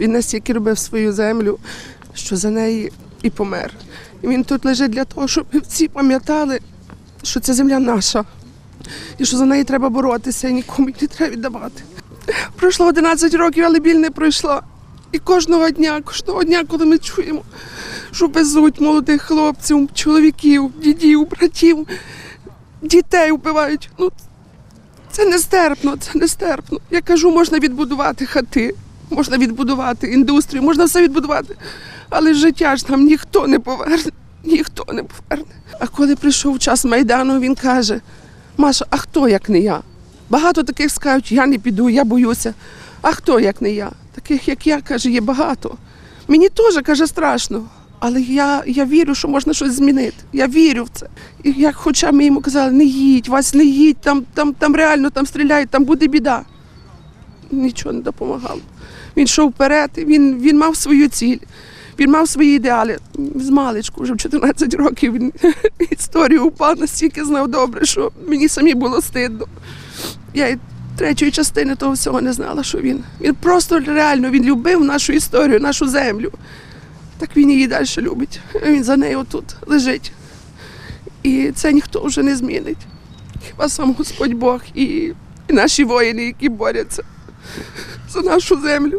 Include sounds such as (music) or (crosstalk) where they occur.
Він настільки любив свою землю, що за неї і помер. І він тут лежить для того, щоб всі пам'ятали, що ця земля наша, і що за неї треба боротися, і нікому її не треба віддавати. Пройшло 11 років, але біль не пройшла. І кожного дня, кожного дня, коли ми чуємо, що везуть молодих хлопців, чоловіків, дідів, братів, дітей вбивають. Ну, це нестерпно, це нестерпно. Я кажу, можна відбудувати хати, можна відбудувати індустрію, можна все відбудувати. Але життя ж нам ніхто не поверне, ніхто не поверне. А коли прийшов час Майдану, він каже: Маша, а хто як не я? Багато таких скажуть, я не піду, я боюся. А хто як не я? Таких, як я, каже, є багато. Мені теж каже страшно. Але я, я вірю, що можна щось змінити. Я вірю в це. І як хоча ми йому казали, не їдь, вас не їдь, там, там, там реально там стріляють, там буде біда. Нічого не допомагало. Він йшов вперед, він, він мав свою ціль, він мав свої ідеали. З маличку, вже в 14 років він (laughs) історію упав настільки знав добре, що мені самі було стидно. Я і третьої частини того всього не знала, що він. Він просто реально він любив нашу історію, нашу землю. Так він її далі любить. Він за нею тут лежить. І це ніхто вже не змінить. Хіба сам Господь Бог і, і наші воїни, які борються за нашу землю.